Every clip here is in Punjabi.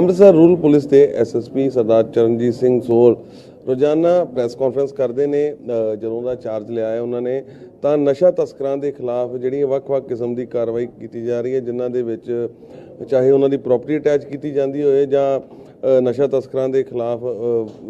ਅੰਮ੍ਰਿਤਸਰ ਰੂਰਲ ਪੁਲਿਸ ਦੇ ਐਸਐਸਪੀ ਸਰਦਾਰ ਚਰਨਜੀਤ ਸਿੰਘ ਸੋਲ ਰੋਜ਼ਾਨਾ ਪ੍ਰੈਸ ਕਾਨਫਰੰਸ ਕਰਦੇ ਨੇ ਜਦੋਂ ਦਾ ਚਾਰਜ ਲਿਆ ਹੈ ਉਹਨਾਂ ਨੇ, ਤਾਂ ਨਸ਼ਾ ਤਸਕਰਾਂ ਦੇ ਖਿਲਾਫ ਜਿਹੜੀ ਵੱਖ-ਵੱਖ ਕਿਸਮ ਦੀ ਕਾਰਵਾਈ ਕੀਤੀ ਜਾ ਰਹੀ ਹੈ, ਜਿਨ੍ਹਾਂ ਦੇ ਵਿੱਚ ਚਾਹੇ ਉਹਨਾਂ ਦੀ ਪ੍ਰਾਪਰਟੀ ਅਟੈਚ ਕੀਤੀ ਜਾਂਦੀ ਹੋਵੇ ਜਾਂ ਨਸ਼ਾ ਤਸਕਰਾਂ ਦੇ ਖਿਲਾਫ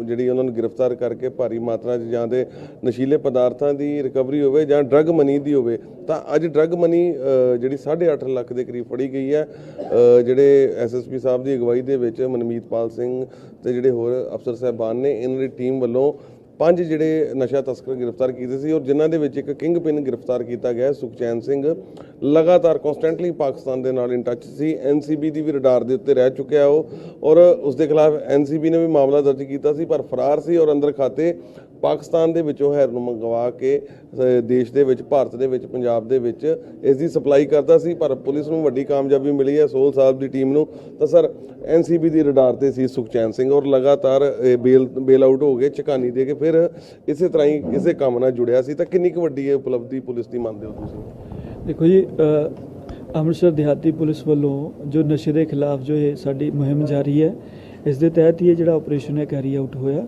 ਜਿਹੜੀ ਉਹਨਾਂ ਨੂੰ ਗ੍ਰਿਫਤਾਰ ਕਰਕੇ ਭਾਰੀ ਮਾਤਰਾ 'ਚ ਜਾਂ ਦੇ ਨਸ਼ੀਲੇ ਪਦਾਰਥਾਂ ਦੀ ਰਿਕਵਰੀ ਹੋਵੇ ਜਾਂ ਡਰੱਗ ਮਨੀ ਦੀ ਹੋਵੇ ਤਾਂ ਅੱਜ ਡਰੱਗ ਮਨੀ ਅ, ਜਿਹੜੀ 8.5 ਲੱਖ ਦੇ ਕਰੀਬ ਫੜੀ ਗਈ ਹੈ। ਅ, ਜਿਹੜੇ ਐਸਐਸਪੀ ਸਾਹਿਬ ਦੀ ਅਗਵਾਈ ਦੇ ਵਿੱਚ ਮਨਮੀਤਪਾਲ ਸਿੰਘ ਤੇ ਜਿਹੜੇ ਹੋਰ ਅਫਸਰ ਸਾਹਿਬਾਨ ਨੇ ਇਹਨਾਂ ਦੀ ਟੀਮ ਵੱਲੋਂ ਪੰਜ ਜਿਹੜੇ ਨਸ਼ਾ ਤਸਕਰ ਗ੍ਰਿਫਤਾਰ ਕੀਤੇ ਸੀ ਔਰ ਜਿਨ੍ਹਾਂ ਦੇ ਵਿੱਚ ਇੱਕ ਕਿੰਗ ਪਿਨ ਗ੍ਰਿਫਤਾਰ ਕੀਤਾ ਗਿਆ ਸੁਖਚੈਨ ਸਿੰਘ, ਲਗਾਤਾਰ ਕਨਸਟੈਂਟਲੀ ਪਾਕਿਸਤਾਨ ਦੇ ਨਾਲ ਇਨ ਟੱਚ ਸੀ ਐਨਸੀਬੀ ਦੀ ਵੀ ਰਡਾਰ ਦੇ ਉੱਤੇ ਰਹਿ ਚੁੱਕਿਆ ਉਹ ਔਰ ਉਸ ਦੇ ਖਿਲਾਫ ਐਨਸੀਬੀ ਨੇ ਵੀ ਮਾਮਲਾ ਦਰਜ ਕੀਤਾ ਸੀ, ਪਰ ਫਰਾਰ ਸੀ ਔਰ ਅੰਦਰ ਖਾਤੇ ਪਾਕਿਸਤਾਨ ਦੇ ਵਿੱਚੋਂ ਹੈਰ ਨੂੰ ਮੰਗਵਾ ਕੇ ਦੇਸ਼ ਦੇ ਵਿੱਚ, ਭਾਰਤ ਦੇ ਵਿੱਚ, ਪੰਜਾਬ ਦੇ ਵਿੱਚ ਇਸ ਦੀ ਸਪਲਾਈ ਕਰਦਾ ਸੀ, ਪਰ ਪੁਲਿਸ ਨੂੰ ਵੱਡੀ ਕਾਮਯਾਬੀ ਮਿਲੀ ਹੈ ਸੋਲ ਸਾਹਿਬ ਦੀ ਟੀਮ ਨੂੰ। ਤਾਂ ਸਰ ਐਨਸੀਬੀ ਦੀ ਰਡਾਰ ਤੇ ਸੀ ਸੁਖਚੈਨ ਸਿੰਘ ਔਰ ਲਗਾਤਾਰ, ਇਹ ਬੇਲ ਬੇਲ ਆਊਟ ਹੋ ਗਏ, ਚਕਾਨੀ ਦੇ ਕੇ ਫਿਰ ਇਸੇ ਤਰ੍ਹਾਂ ਹੀ ਇਸੇ ਕੰਮ ਨਾਲ ਜੁੜਿਆ ਸੀ। ਤਾਂ ਕਿੰਨੀ ਕੁ ਵੱਡੀ ਇਹ ਉਪਲਬਧੀ ਪੁਲਿਸ ਦੀ ਮੰਨਦੇ ਹੋ ਤੁਸੀਂ? ਦੇਖੋ ਜੀ ਅੰਮ੍ਰਿਤਸਰ ਦਿਹਾਤੀ ਪੁਲਿਸ ਵੱਲੋਂ ਜੋ ਨਸ਼ੇ ਦੇ ਖਿਲਾਫ ਜੋ ਇਹ ਸਾਡੀ ਮੁਹਿੰਮ ਜਾਰੀ ਹੈ, ਇਸ ਦੇ ਤਹਿਤ ਹੀ ਇਹ ਜਿਹੜਾ ਆਪਰੇਸ਼ਨ ਹੈ ਕੈਰੀ ਆਊਟ ਹੋਇਆ।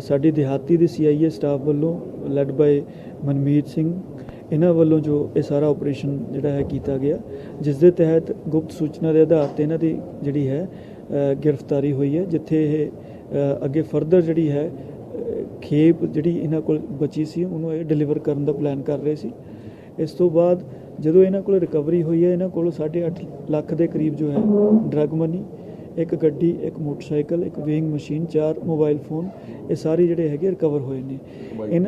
ਸਾਡੀ ਦਿਹਾਤੀ ਦੇ ਸੀਆਈਏ ਸਟਾਫ ਵੱਲੋਂ ਲੈਡ ਬਾਈ ਮਨਮੀਤ ਸਿੰਘ, ਇਹਨਾਂ ਵੱਲੋਂ ਜੋ ਇਹ ਸਾਰਾ ਆਪਰੇਸ਼ਨ ਜਿਹੜਾ ਹੈ ਕੀਤਾ ਗਿਆ ਜਿਸ ਦੇ ਤਹਿਤ ਗੁਪਤ ਸੂਚਨਾ ਦੇ ਆਧਾਰ ਤੇ ਇਹਨਾਂ ਦੀ ਜਿਹੜੀ ਹੈ ਗ੍ਰਿਫਤਾਰੀ ਹੋਈ ਹੈ, ਜਿੱਥੇ ਇਹ ਅੱਗੇ ਫਰਦਰ ਜਿਹੜੀ ਹੈ ਖੇਪ ਜਿਹੜੀ ਇਹਨਾਂ ਕੋਲ ਬਚੀ ਸੀ, ਉਹਨੂੰ ਇਹ ਡਿਲੀਵਰ ਕਰਨ ਦਾ ਪਲਾਨ ਕਰ ਰਹੇ ਸੀ। ਇਸ ਤੋਂ ਬਾਅਦ ਜਦੋਂ ਇਹਨਾਂ ਕੋਲ ਰਿਕਵਰੀ ਹੋਈ ਹੈ, ਇਹਨਾਂ ਕੋਲ 8.5 ਲੱਖ ਦੇ ਕਰੀਬ ਜੋ ਹੈ ਡਰਗ ਮਨੀ ਇੱਕ ਗੱਡੀ ਇੱਕ ਮੋਟਰਸਾਈਕਲ ਇੱਕ ਵੇਇੰਗ ਮਸ਼ੀਨ ਚਾਰ ਮੋਬਾਈਲ ਫੋਨ ਇਹ ਸਾਰੇ ਜਿਹੜੇ ਹੈਗੇ ਰਿਕਵਰ ਹੋਏ ਨੇ। ਇਨ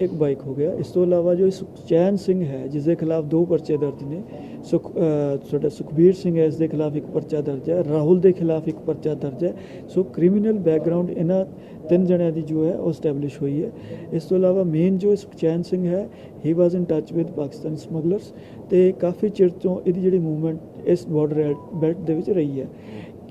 ਇੱਕ ਬਾਈਕ ਹੋ ਗਿਆ। ਇਸ ਤੋਂ ਇਲਾਵਾ ਜੋ ਸੁਖਚੈਨ ਸਿੰਘ ਹੈ ਜਿਸ ਦੇ ਖਿਲਾਫ ਦੋ ਪਰਚੇ ਦਰਜ ਨੇ ਸੁਖ ਤੁਹਾਡਾ ਸੁਖਬੀਰ ਸਿੰਘ ਹੈ ਇਸ ਦੇ ਖਿਲਾਫ ਇੱਕ ਪਰਚਾ ਦਰਜ ਹੈ ਰਾਹੁਲ ਦੇ ਖਿਲਾਫ ਇੱਕ ਪਰਚਾ ਦਰਜ ਹੈ। ਸੋ ਕ੍ਰਿਮੀਨਲ ਬੈਕਗ੍ਰਾਉਂਡ ਇਹਨਾਂ ਤਿੰਨ ਜਣਿਆਂ ਦੀ ਜੋ ਹੈ ਉਹ ਸਟੈਬਲਿਸ਼ ਹੋਈ ਹੈ। ਇਸ ਤੋਂ ਇਲਾਵਾ ਮੇਨ ਜੋ ਸੁਖਚੈਨ ਸਿੰਘ ਹੈ ਹੀ was in touch with Pakistan smugglers ਤੇ ਕਾਫੀ ਚਿਰ ਤੋਂ ਇਹਦੀ ਜਿਹੜੀ ਮੂਵਮੈਂਟ ਇਸ ਬਾਰਡਰ ਬੈਲਟ ਦੇ ਵਿੱਚ ਰਹੀ ਹੈ।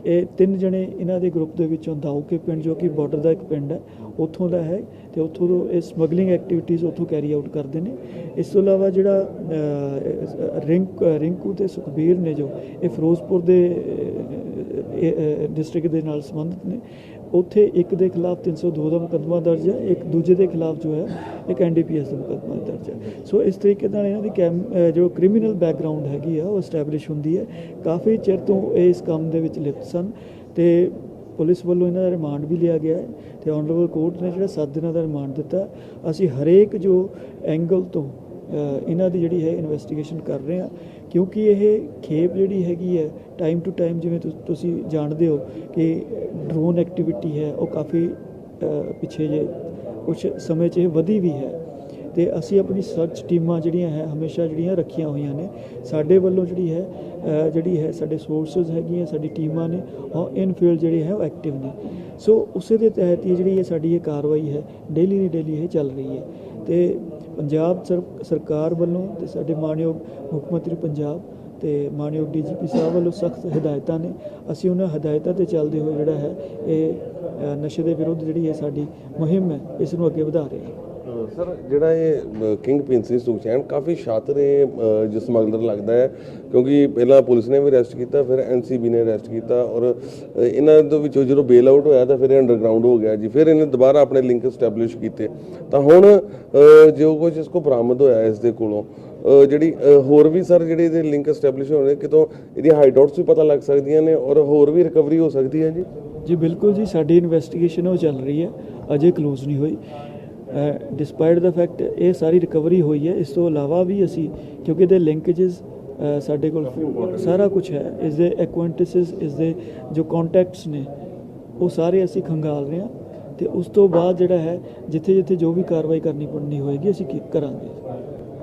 ਇਹ ਤਿੰਨ ਜਣੇ ਇਹਨਾਂ ਦੇ ਗਰੁੱਪ ਦੇ ਵਿੱਚੋਂ ਦਾਊਕੇ ਪਿੰਡ, ਜੋ ਕਿ ਬਾਰਡਰ ਦਾ ਇੱਕ ਪਿੰਡ ਹੈ, ਉੱਥੋਂ ਦਾ ਹੈ ਤੇ ਉੱਥੋਂ ਤੋਂ ਇਹ ਸਮਗਲਿੰਗ ਐਕਟੀਵਿਟੀਜ਼ ਉੱਥੋਂ ਕੈਰੀ ਆਊਟ ਕਰਦੇ ਨੇ। ਇਸ ਤੋਂ ਇਲਾਵਾ ਜਿਹੜਾ ਰਿੰਕ, ਰਿੰਕੂ ਤੇ ਸੁਖਬੀਰ ਨੇ ਜੋ ਇਹ ਫਿਰੋਜ਼ਪੁਰ ਦੇ ਡਿਸਟ੍ਰਿਕਟ ਦੇ ਨਾਲ ਸੰਬੰਧਿਤ ਨੇ ਉੱਥੇ ਇੱਕ ਦੇ ਖਿਲਾਫ 302 ਦਾ ਮੁਕੱਦਮਾ ਦਰਜ ਹੈ, ਇੱਕ ਦੂਜੇ ਦੇ ਖਿਲਾਫ ਜੋ ਹੈ, ਇੱਕ ਐਨਡੀਪੀਐਸ ਦਾ ਮੁਕੱਦਮਾ ਦਰਜ ਹੈ। ਸੋ ਇਸ ਤਰੀਕੇ ਨਾਲ ਇਹਨਾਂ ਦੀ ਕੈਮ ਜੋ ਕ੍ਰਿਮੀਨਲ ਬੈਕਗ੍ਰਾਉਂਡ ਹੈਗੀ ਆ, ਉਹ ਐਸਟੈਬਲਿਸ਼ ਹੁੰਦੀ ਹੈ। ਕਾਫੀ ਚਿਰ ਤੋਂ ਇਹ ਇਸ ਕੰਮ ਦੇ ਵਿੱਚ ਲਿਪਤ ਸਨ ਤੇ ਪੁਲਿਸ ਵੱਲੋਂ ਇਹਨਾਂ ਦਾ ਰਿਮਾਂਡ ਵੀ ਲਿਆ ਗਿਆ ਹੈ ਤੇ ਆਨਰੇਬਲ ਕੋਰਟ ਨੇ ਜਿਹੜਾ 7 ਦਿਨਾਂ ਦਾ ਰਿਮਾਂਡ ਦਿੱਤਾ। ਅਸੀਂ ਹਰੇਕ ਜੋ ਐਂਗਲ ਤੋਂ ਇਹਨਾਂ ਦੀ ਜਿਹੜੀ ਹੈ ਇਨਵੈਸਟੀਗੇਸ਼ਨ ਕਰ ਰਹੇ ਹਾਂ ਕਿਉਂਕਿ ਇਹ ਖੇਪ ਜਿਹੜੀ ਹੈਗੀ ਹੈ ਟਾਈਮ ਟੂ ਟਾਈਮ ਜਿਵੇਂ ਤੁ- ਤੁਸੀਂ ਜਾਣਦੇ ਹੋ ਕਿ ਡਰੋਨ ਐਕਟੀਵਿਟੀ ਹੈ, ਉਹ ਕਾਫੀ ਪਿੱਛੇ ਜੇ ਕੁਝ ਸਮੇਂ 'ਚ ਇਹ ਵਧੀ ਵੀ ਹੈ। ਤੇ ਅਸੀਂ ਆਪਣੀ ਸਰਚ ਟੀਮਾਂ ਜਿਹੜੀਆਂ ਹੈ, ਹਮੇਸ਼ਾ ਜਿਹੜੀਆਂ ਰੱਖੀਆਂ ਹੋਈਆਂ ਨੇ, ਸਾਡੇ ਵੱਲੋਂ ਜਿਹੜੀ ਹੈ ਜਿਹੜੀ ਹੈ ਸਾਡੇ ਸੋਰਸਸ ਹੈਗੀਆਂ, ਸਾਡੀ ਟੀਮਾਂ ਨੇ ਔਰ ਇਨ ਫੀਲਡ ਜਿਹੜੇ ਹੈ, ਉਹ ਐਕਟਿਵ ਨੇ। ਸੋ ਉਸੇ ਦੇ ਤਹਿਤ ਹੀ ਜਿਹੜੀ ਇਹ ਸਾਡੀ ਇਹ ਕਾਰਵਾਈ ਹੈ ਡੇਲੀ ਦੀ ਡੇਲੀ ਇਹ ਚੱਲ ਰਹੀ ਹੈ। ਤੇ ਪੰਜਾਬ ਸਰ- ਸਰਕਾਰ ਵੱਲੋਂ ਤੇ ਸਾਡੇ ਮਾਨਯੋਗ ਮੁੱਖ ਮੰਤਰੀ ਪੰਜਾਬ ਤੇ ਮਾਨਯੋਗ ਡੀਜੀਪੀ ਸਾਹਿਬ ਵੱਲੋਂ ਸਖਤ ਹਦਾਇਤਾਂ ਨੇ। ਅਸੀਂ ਉਹਨਾਂ ਹਦਾਇਤਾਂ ਤੇ ਚੱਲਦੇ ਹੋਏ ਜਿਹੜਾ ਹੈ, ਇਹ ਨਸ਼ੇ ਦੇ ਵਿਰੁੱਧ ਜਿਹੜੀ ਹੈ ਸਾਡੀ ਮੁਹਿੰਮ ਹੈ, ਇਸ ਨੂੰ ਅੱਗੇ ਵਧਾ ਰਹੇ ਹਾਂ। ਸਰ, ਜਿਹੜਾ ਇਹ ਕਿੰਗ ਪਿੰਨ ਸੀ ਸੁਖਚੈਨ ਕਾਫੀ ਸ਼ਾਤਰ ਇਹ ਜੋ ਸਮਗਲਰ ਲੱਗਦਾ ਹੈ। ਕਿਉਂਕਿ ਪਹਿਲਾਂ ਪੁਲਿਸ ਨੇ ਵੀ ਅਰੈਸਟ ਕੀਤਾ, ਫਿਰ ਐਨਸੀਬੀ ਨੇ ਅਰੈਸਟ ਕੀਤਾ ਔਰ ਇਹਨਾਂ ਦੇ ਵਿੱਚੋਂ ਜਦੋਂ ਬੇਲ ਆਊਟ ਹੋਇਆ ਤਾਂ ਫਿਰ ਇਹ ਅੰਡਰਗਰਾਉਂਡ ਹੋ ਗਿਆ ਜੀ। ਫਿਰ ਇਹਨੇ ਦੁਬਾਰਾ ਆਪਣੇ ਲਿੰਕ ਸਟੈਬਲਿਸ਼ ਕੀਤੇ। ਤਾਂ ਹੁਣ ਜੋ ਕੁਝ ਇਸ ਕੋ ਬਰਾਮਦ ਹੋਇਆ ਇਸ ਦੇ ਕੋਲੋਂ ਜਿਹੜੀ ਹੋਰ ਵੀ ਸਰ ਜਿਹੜੇ ਇਹਦੇ ਲਿੰਕ ਸਟੈਬਲਿਸ਼ ਹੋਣੇ, ਕਿਤੋਂ ਇਹਦੀਆਂ ਹਾਈਡਆਊਟਸ ਵੀ ਪਤਾ ਲੱਗ ਸਕਦੀਆਂ ਨੇ ਔਰ ਹੋਰ ਵੀ ਰਿਕਵਰੀ ਹੋ ਸਕਦੀ ਹੈ ਜੀ? ਜੀ ਬਿਲਕੁਲ ਜੀ, ਸਾਡੀ ਇਨਵੈਸਟੀਗੇਸ਼ਨ ਉਹ ਚੱਲ ਰਹੀ ਹੈ। ਅਜੇ ਕਲੋਜ਼ ਨਹੀਂ ਹੋਈ। ਡਿਸਪਾਈਟ ਦਾ ਫੈਕਟ ਇਹ ਸਾਰੀ ਰਿਕਵਰੀ ਹੋਈ ਹੈ ਇਸ ਤੋਂ ਇਲਾਵਾ ਵੀ ਅਸੀਂ ਕਿਉਂਕਿ ਇਹਦੇ ਲਿੰਕੇजेस ਸਾਡੇ ਕੋਲ ਸਾਰਾ ਕੁਝ ਹੈ। ਇਸ ਦੇ ਐਕੁਆਇੰਟੈਂਸਸ ਇਸ ਦੇ ਜੋ ਕੰਟੈਕਟਸ ਨੇ ਉਹ ਸਾਰੇ ਅਸੀਂ ਖੰਗਾਲ ਰਹੇ ਹਾਂ ਤੇ ਉਸ ਤੋਂ ਬਾਅਦ ਜਿਹੜਾ ਹੈ ਜਿੱਥੇ ਜਿੱਥੇ ਜੋ ਵੀ ਕਾਰਵਾਈ ਕਰਨੀ ਪੜਨੀ ਹੋਏਗੀ ਅਸੀਂ ਕੀ ਕਰਾਂਗੇ।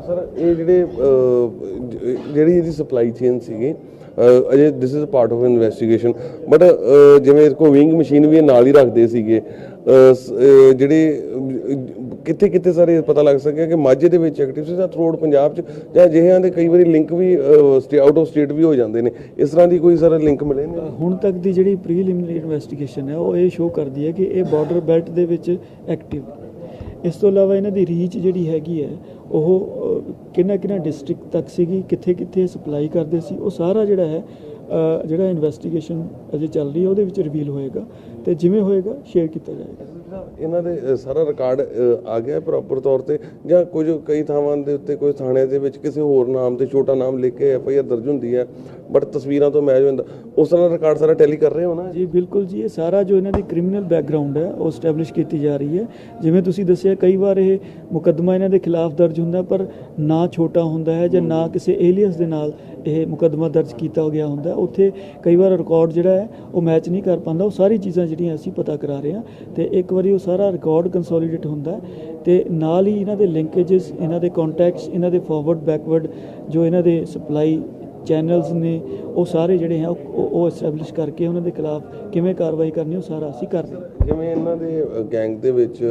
ਸਰ ਇਹ ਜਿਹੜੇ ਜਿਹੜੀ ਇਹਦੀ ਸਪਲਾਈ ਚੇਨ ਸੀਗੀ ਅਜੇ this is part of investigation but ਜਿਵੇਂ ਕੋ ਵਿੰਗ ਮਸ਼ੀਨ ਵੀ ਨਾਲ ਹੀ ਰੱਖਦੇ ਸੀਗੇ ਜਿਹੜੇ ਕਿੱਥੇ ਕਿੱਥੇ ਸਾਰੇ ਪਤਾ ਲੱਗ ਸਕਿਆ ਕਿ ਮਾਝੇ ਦੇ ਵਿੱਚ ਐਕਟਿਵ ਸੀ ਜਾਂ ਥਰੋਡ ਪੰਜਾਬ ਚ, ਜਾਂ ਅਜਿਹਿਆਂ ਦੇ ਕਈ ਵਾਰੀ ਲਿੰਕ ਵੀ ਆਊਟ ਆਫ ਸਟੇਟ ਵੀ ਹੋ ਜਾਂਦੇ ਨੇ। ਇਸ ਤਰ੍ਹਾਂ ਦੀ ਕੋਈ ਸਾਰਾ ਲਿੰਕ ਮਿਲੇ ਨੇ ਹੁਣ ਤੱਕ ਦੀ ਜਿਹੜੀ ਪ੍ਰੀਲਿਮਿਨਰੀ ਇਨਵੈਸਟੀਗੇਸ਼ਨ ਹੈ, ਉਹ ਇਹ ਸ਼ੋਅ ਕਰਦੀ ਹੈ ਕਿ ਇਹ ਬਾਰਡਰ ਬੈਲਟ ਦੇ ਵਿੱਚ ਐਕਟਿਵ ਇਸ ਤੋਂ ਇਲਾਵਾ ਇਹਨਾਂ ਦੀ ਰੀਚ ਜਿਹੜੀ ਹੈਗੀ ਹੈ, ਉਹ ਕਿੰਨਾ ਕਿੰਨਾ ਡਿਸਟ੍ਰਿਕਟ ਤੱਕ ਸੀਗੀ ਕਿੱਥੇ ਕਿੱਥੇ ਸਪਲਾਈ ਕਰਦੇ ਸੀ, ਉਹ ਸਾਰਾ ਜਿਹੜਾ ਹੈ ਜਿਹੜਾ ਇਨਵੈਸਟੀਗੇਸ਼ਨ ਅਜੇ ਚੱਲ ਰਹੀ ਹੈ, ਉਹਦੇ ਵਿੱਚ ਰਿਵੀਲ ਹੋਏਗਾ। ਤੇ ਜਿਵੇਂ ਹੋਏਗਾ ਸ਼ੇਅਰ ਕੀਤਾ ਜਾਏਗਾ। ਇਹਨਾਂ ਦੇ ਸਾਰਾ ਰਿਕਾਰਡ ਆ ਗਿਆ ਪ੍ਰੋਪਰ ਤੌਰ ਤੇ। ਜਾਂ ਕੁਝ ਕਈ ਥਾਵਾਂ ਦੇ ਉੱਤੇ ਕੋਈ ਥਾਣਿਆਂ ਦੇ ਵਿੱਚ ਕਿਸੇ ਹੋਰ ਨਾਮ ਤੇ ਛੋਟਾ ਨਾਮ ਲਿਖ ਕੇ ਐਫ ਆਈ ਆਰ ਦਰਜ ਹੁੰਦੀ ਹੈ ਬਟ ਤਸਵੀਰਾਂ ਤੋਂ ਮੈਚ ਹੁੰਦਾ ਉਸ ਤਰ੍ਹਾਂ ਰਿਕਾਰਡ ਸਾਰਾ ਟੈਲੀ ਕਰ ਰਹੇ ਹੋ ਨਾ? ਜੀ ਬਿਲਕੁਲ ਜੀ ਇਹ ਸਾਰਾ ਜੋ ਇਹਨਾਂ ਦੀ ਕ੍ਰਿਮੀਨਲ ਬੈਕਗ੍ਰਾਉਂਡ ਹੈ ਉਹ ਸਟੈਬਲਿਸ਼ ਕੀਤੀ ਜਾ ਰਹੀ ਹੈ। ਜਿਵੇਂ ਤੁਸੀਂ ਦੱਸਿਆ ਕਈ ਵਾਰ ਇਹ ਮੁਕੱਦਮਾ ਇਹਨਾਂ ਦੇ ਖਿਲਾਫ ਦਰਜ ਹੁੰਦਾ ਪਰ ਨਾ ਛੋਟਾ ਹੁੰਦਾ ਹੈ ਜਾਂ ਨਾ ਕਿਸੇ ਏਲੀਅਸ ਦੇ ਨਾਲ ਇਹ ਮੁਕੱਦਮਾ ਦਰਜ ਕੀਤਾ ਗਿਆ ਹੁੰਦਾ। ਉੱਥੇ ਕਈ ਵਾਰ ਰਿਕਾਰਡ ਜਿਹੜਾ ਹੈ ਉਹ ਮੈਚ ਨਹੀਂ ਕਰ ਪਾਉਂਦਾ। ਉਹ ਸਾਰੀ ਚੀਜ਼ਾਂ ਜਿਹੜੀਆਂ ਅਸੀਂ ਪਤਾ ਕਰਾ ਰਹੇ ਹਾਂ ਤੇ ਇੱਕ ਵਾਰੀ ਉਹ ਸਾਰਾ ਰਿਕਾਰਡ ਕੰਸੋਲੀਡੇਟ ਹੁੰਦਾ ਹੈ ਤੇ ਨਾਲ ਹੀ ਇਹਨਾਂ ਦੇ ਲਿੰਕੇजेस ਇਹਨਾਂ ਦੇ ਕੰਟੈਕਟਸ ਇਹਨਾਂ ਦੇ ਫਾਰਵਰਡ ਬੈਕਵਰਡ ਜੋ ਇਹਨਾਂ ਦੇ ਸਪਲਾਈ ਚੈਨਲਸ ਨੇ ਉਹ ਸਾਰੇ ਜਿਹੜੇ ਆ ਉਹ ਐਸਟੈਬਲਿਸ਼ ਕਰਕੇ ਉਹਨਾਂ ਦੇ ਖਿਲਾਫ ਕਿਵੇਂ ਕਾਰਵਾਈ ਕਰਨੀ ਉਹ ਸਾਰਾ ਅਸੀਂ ਕਰਦੇ ਜਿਵੇਂ ਇਹਨਾਂ ਦੇ ਗੈਂਗ ਦੇ ਵਿੱਚ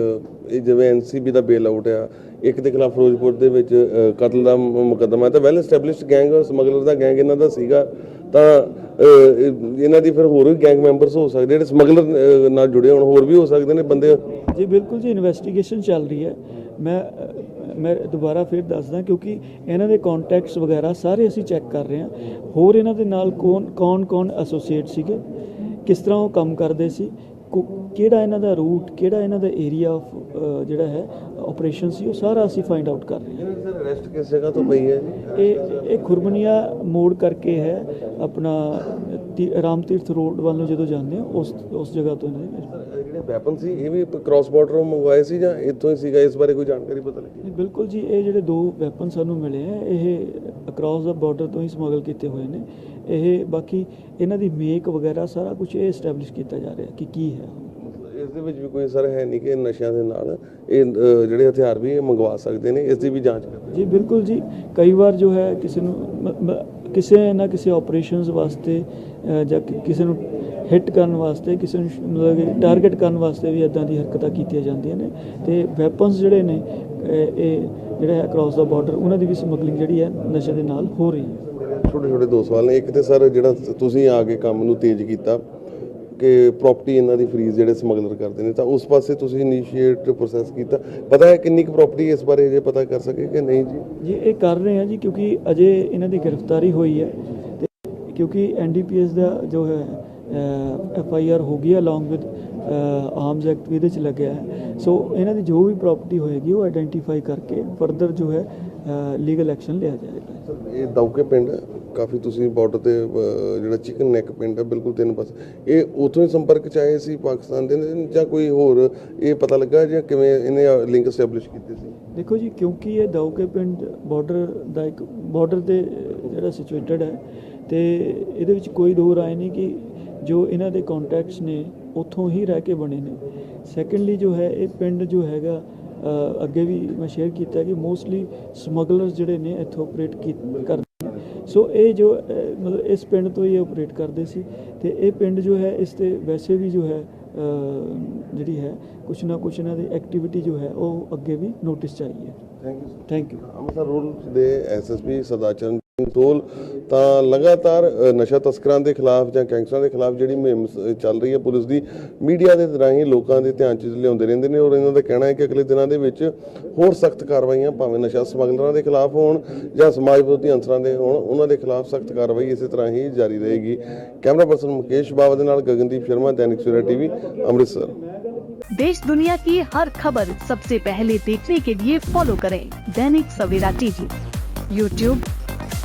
ਇਹ ਜਿਵੇਂ ਐਨਸੀਬੀ ਦਾ ਬੇਲ ਆਊਟ ਆ ਇੱਕ ਦੇ ਖਿਲਾਫ ਫਿਰੋਜ਼ਪੁਰ ਦੇ ਵਿੱਚ ਕਤਲ ਦਾ ਮੁਕੱਦਮਾ ਤਾਂ ਵੈਲ ਐਸਟੈਬਲਿਸ਼ਡ ਗੈਂਗ ਸਮਗਲਰ ਦਾ ਗੈਂਗ ਇਹਨਾਂ ਦਾ ਸੀਗਾ ਤਾਂ ਇਹਨਾਂ ਦੀ ਫਿਰ ਹੋਰ ਵੀ ਗੈਂਗ ਮੈਂਬਰਸ ਹੋ ਸਕਦੇ ਜਿਹੜੇ ਸਮਗਲਰ ਨਾਲ ਜੁੜੇ ਹੋਣ ਹੋਰ ਵੀ ਹੋ ਸਕਦੇ ਨੇ ਬੰਦੇ। ਜੀ ਬਿਲਕੁਲ ਜੀ ਇਨਵੈਸਟੀਗੇਸ਼ਨ ਚੱਲ ਰਹੀ ਹੈ। ਮੈਂ ਮੈਂ ਦੁਬਾਰਾ ਫਿਰ ਦੱਸਦਾ ਕਿਉਂਕਿ ਇਹਨਾਂ ਦੇ ਕੰਟੈਕਟਸ ਵਗੈਰਾ ਸਾਰੇ ਅਸੀਂ ਚੈੱਕ ਕਰ ਰਹੇ ਹਾਂ। ਹੋਰ ਇਹਨਾਂ ਦੇ ਨਾਲ ਕੌਣ ਕੌਣ ਕੌਣ ਐਸੋਸੀਏਟ ਸੀਗੇ? ਕਿਸ ਤਰ੍ਹਾਂ ਉਹ ਕੰਮ ਕਰਦੇ ਸੀ? ਕਿਹੜਾ ਇਹਨਾਂ ਦਾ ਰੂਟ ਕਿਹੜਾ ਇਹਨਾਂ ਦਾ ਏਰੀਆ ਆਫ ਜਿਹੜਾ ਹੈ ਆਪਰੇਸ਼ਨ ਸੀ ਉਹ ਸਾਰਾ ਅਸੀਂ ਫਾਈਂਡ ਆਊਟ ਕਰ ਰਹੇ ਹਾਂ। ਸਰ ਅਰੈਸਟ ਕਿਸ ਜਗ੍ਹਾ ਤੋਂ ਪਈ ਹੈ ਇਹ ਇਹ ਖੁਰਮਨੀਆ ਮੋੜ ਕਰਕੇ ਹੈ ਆਪਣਾ ਰਾਮ ਤੀਰਥ ਰੋਡ ਵੱਲ ਜਦੋਂ ਜਾਂਦੇ ਆ ਉਸ ਉਸ ਜਗ੍ਹਾ ਤੋਂ ਇਹਨਾਂ ਵੈਪਨ ਸੀ ਇਹ ਵੀ ਕ੍ਰਾਸ ਬਾਰਡਰੋਂ ਮੰਗਵਾਏ ਸੀ ਜਾਂ ਇੱਥੋਂ ਹੀ ਸੀਗਾ? ਇਸ ਬਾਰੇ ਕੋਈ ਜਾਣਕਾਰੀ ਪਤਾ ਲੱਗੀ? ਨਹੀਂ, ਬਿਲਕੁਲ ਜੀ ਇਹ ਜਿਹੜੇ ਦੋ ਵੈਪਨ ਸਾਨੂੰ ਮਿਲੇ ਆ ਇਹ ਅਕ੍ਰਾਸ ਦਾ ਬਾਰਡਰ ਤੋਂ ਹੀ ਸਮਗਲ ਕੀਤੇ ਹੋਏ ਨੇ। ਇਹ ਬਾਕੀ ਇਹਨਾਂ ਦੀ ਮੇਕ ਵਗੈਰਾ ਸਾਰਾ ਕੁਝ ਇਹ ਐਸਟੈਬਲਿਸ਼ ਕੀਤਾ ਜਾ ਰਿਹਾ ਕਿ ਕੀ ਹੈ। ਇਸ ਦੇ ਵਿੱਚ ਵੀ ਕੋਈ ਸਰ ਹੈ ਨਹੀਂ ਕਿ ਨਸ਼ਿਆਂ ਦੇ ਨਾਲ ਇਹ ਜਿਹੜੇ ਹਥਿਆਰ ਵੀ ਇਹ ਮੰਗਵਾ ਸਕਦੇ ਨੇ ਇਸ ਦੀ ਵੀ ਜਾਂਚ ਕਰਦੇ ਜੀ ਬਿਲਕੁਲ ਜੀ। ਕਈ ਵਾਰ ਜੋ ਹੈ ਕਿਸੇ ਨੂੰ ਕਿਸੇ ਨਾ ਕਿਸੇ ਆਪਰੇਸ਼ਨਸ ਵਾਸਤੇ ਜਾਂ ਕਿਸੇ ਨੂੰ ਹਿੱਟ ਕਰਨ ਵਾਸਤੇ ਕਿਸੇ ਨੂੰ ਮਤਲਬ ਟਾਰਗੇਟ ਕਰਨ ਵਾਸਤੇ ਵੀ ਇਦਾਂ ਦੀ ਹਰਕਤਾਂ ਕੀਤੀਆਂ ਜਾਂਦੀਆਂ ਨੇ ਤੇ ਵੈਪਨਸ ਜਿਹੜੇ ਨੇ ਇਹ ਜਿਹੜਾ ਅਕ੍ਰਾਸ ਦਾ ਬਾਰਡਰ ਉਹਨਾਂ ਦੀ ਵੀ ਸਮਗਲਿੰਗ ਜਿਹੜੀ ਹੈ ਨਸ਼ੇ ਦੇ ਨਾਲ ਹੋ ਰਹੀ ਹੈ। ਛੋਟੇ ਛੋਟੇ ਦੋ ਸਵਾਲ ਨੇ। ਇੱਕ ਤੇ ਸਰ ਜਿਹੜਾ ਤੁਸੀਂ ਆ ਕੇ ਕੰਮ ਨੂੰ ਤੇਜ਼ ਕੀਤਾ ਕਿ ਪ੍ਰਾਪਰਟੀ ਇਹਨਾਂ ਦੀ ਫਰੀਜ਼ ਜਿਹੜੇ ਸਮਗਲਰ ਕਰਦੇ ਨੇ ਤਾਂ ਉਸ ਪਾਸੇ ਤੁਸੀਂ ਇਨੀਸ਼ੀਏਟ ਪ੍ਰੋਸੈਸ ਕੀਤਾ। ਪਤਾ ਹੈ ਕਿੰਨੀ ਕੁ ਪ੍ਰਾਪਰਟੀ ਇਸ ਬਾਰੇ ਜੇ ਪਤਾ ਕਰ ਸਕੇ ਕਿ ਨਹੀਂ ਜੀ? ਜੀ ਇਹ ਕਰ ਰਹੇ ਹਾਂ ਜੀ ਕਿਉਂਕਿ ਅਜੇ ਇਹਨਾਂ ਦੀ ਗ੍ਰਿਫਤਾਰੀ ਹੋਈ ਹੈ ਤੇ ਕਿਉਂਕਿ ਐਨਡੀਪੀਐਸ ਦਾ ਜੋ ਹੈ ਐਫ ਆਈ ਆਰ ਹੋ ਗਈ ਅਲੋਂਗ ਵਿਦ ਆਰਮਸ ਐਕਟ ਵੀ ਇਹਦੇ ਚ ਲੱਗਿਆ ਹੈ। ਸੋ ਇਹਨਾਂ ਦੀ ਜੋ ਵੀ ਪ੍ਰਾਪਰਟੀ ਹੋਏਗੀ ਉਹ ਆਇਡੈਂਟੀਫਾਈ ਕਰਕੇ ਫਰਦਰ ਜੋ ਹੈ ਲੀਗਲ ਐਕਸ਼ਨ ਲਿਆ ਜਾਏਗਾ। ਸਰ ਇਹ ਦੌਕੇ ਪਿੰਡ ਹੈ, ਕਾਫੀ ਤੁਸੀਂ ਬਾਰਡਰ ਤੇ ਜਿਹੜਾ ਚਿਕਨ ਨੈਕ ਪਿੰਡ ਹੈ ਬਿਲਕੁਲ ਤਿੰਨ ਪਾਸੇ। ਇਹ ਉਥੋਂ ਹੀ ਸੰਪਰਕ ਚ ਆਏ ਸੀ ਪਾਕਿਸਤਾਨ ਦੇ ਜਾਂ ਕੋਈ ਹੋਰ ਇਹ ਪਤਾ ਲੱਗਾ ਜਾਂ ਕਿਵੇਂ ਇਹਨੇ ਲਿੰਕ ਸਟੈਬਲਿਸ਼ ਕੀਤੇ ਸੀ? ਦੇਖੋ ਜੀ ਕਿਉਂਕਿ ਇਹ ਦੌਕੇ ਪਿੰਡ ਬਾਰਡਰ ਦਾ ਇੱਕ ਬਾਰਡਰ ਤੇ ਜਿਹੜਾ ਸਿਚੁਏਟਡ ਹੈ ਤੇ ਇਹਦੇ ਵਿੱਚ ਕੋਈ ਦੋ ਰਾਏ ਨਹੀਂ ਕਿ ਜੋ ਇਹਨਾਂ ਦੇ ਕੰਟੈਕਟਸ ਨੇ ਉੱਥੋਂ ਹੀ ਰਹਿ ਕੇ ਬਣੇ ਨੇ। ਸੈਕੰਡਲੀ ਜੋ ਹੈ ਇਹ ਪਿੰਡ ਜੋ ਹੈਗਾ ਅ, ਅੱਗੇ ਵੀ ਮੈਂ ਸ਼ੇਅਰ ਕੀਤਾ ਕਿ ਮੋਸਟਲੀ ਸਮਗਲਰਸ ਜਿਹੜੇ ਨੇ ਇੱਥੋਂ ਆਪਰੇਟ ਕਰਦੇ ਨੇ। ਸੋ ਇਹ ਜੋ ਮਤਲਬ ਇਸ ਪਿੰਡ ਤੋਂ ਹੀ ਆਪਰੇਟ ਕਰਦੇ ਸੀ ਤੇ ਇਹ ਪਿੰਡ ਜੋ ਹੈ ਇਸ ਤੇ ਵੈਸੇ ਵੀ ਜੋ ਹੈ ਜਿਹੜੀ ਹੈ ਕੁਛ ਨਾ ਕੁਛ ਇਹਨਾਂ ਦੀ ਐਕਟੀਵਿਟੀ ਜੋ ਹੈ ਉਹ ਅੱਗੇ ਵੀ ਨੋਟਿਸ ਚ ਆਈ ਹੈ। Thank you thank you Amritsar rural ਦੇ ਐਸਐਸਪੀ ਸਰਦਾਰ ਟੋਲ ਤਾਂ ਲਗਾਤਾਰ ਅ, ਨਸ਼ਾ ਤਸਕਰਾਂ ਦੇ ਖਿਲਾਫ ਜਾਂ ਗੈਂਗਸਟਰਾਂ ਦੇ ਖਿਲਾਫ ਜਿਹੜੀ ਮੁਹਿੰਮ ਸ- ਚੱਲ ਰਹੀ ਹੈ ਪੁਲਿਸ ਦੀ ਮੀਡੀਆ ਦੇ ਰਾਹੀਂ ਲੋਕਾਂ ਦੇ ਧਿਆਨ 'ਚ ਲਿਆਉਂਦੇ ਰਹਿੰਦੇ ਨੇ ਔਰ ਇਹਨਾਂ ਦਾ ਕਹਿਣਾ ਹੈ ਕਿ ਅਗਲੇ ਦਿਨਾਂ ਦੇ ਵਿੱਚ ਹੋਰ ਸਖਤ ਕਾਰਵਾਈਆਂ ਭਾਵੇਂ ਨਸ਼ਾ ਸਮਗਲਰਾਂ ਦੇ ਖਿਲਾਫ ਹੋਣ ਜਾਂ ਸਮਾਜ ਵਿਰੋਧੀ ਅੰਸਰਾਂ ਦੇ ਹੋਣ ਉਹਨਾਂ ਦੇ ਖਿਲਾਫ ਸਖਤ ਕਾਰਵਾਈ ਇਸੇ ਤਰ੍ਹਾਂ ਹੀ ਜਾਰੀ ਰਹੇਗੀ ਕੈਮਰਾ ਪਰਸਨ ਮੁਕੇਸ਼ ਬਾਵਾ ਦੇ ਨਾਲ ਗਗਨਦੀਪ ਸ਼ਰਮਾ ਦੈਨਿਕ ਸਵੇਰਾ ਟੀਵੀ ਅੰਮ੍ਰਿਤਸਰ देश दुनिया की हर खबर सबसे पहले देखने के लिए फॉलो करें दैनिक सवेरा टीवी यूट्यूब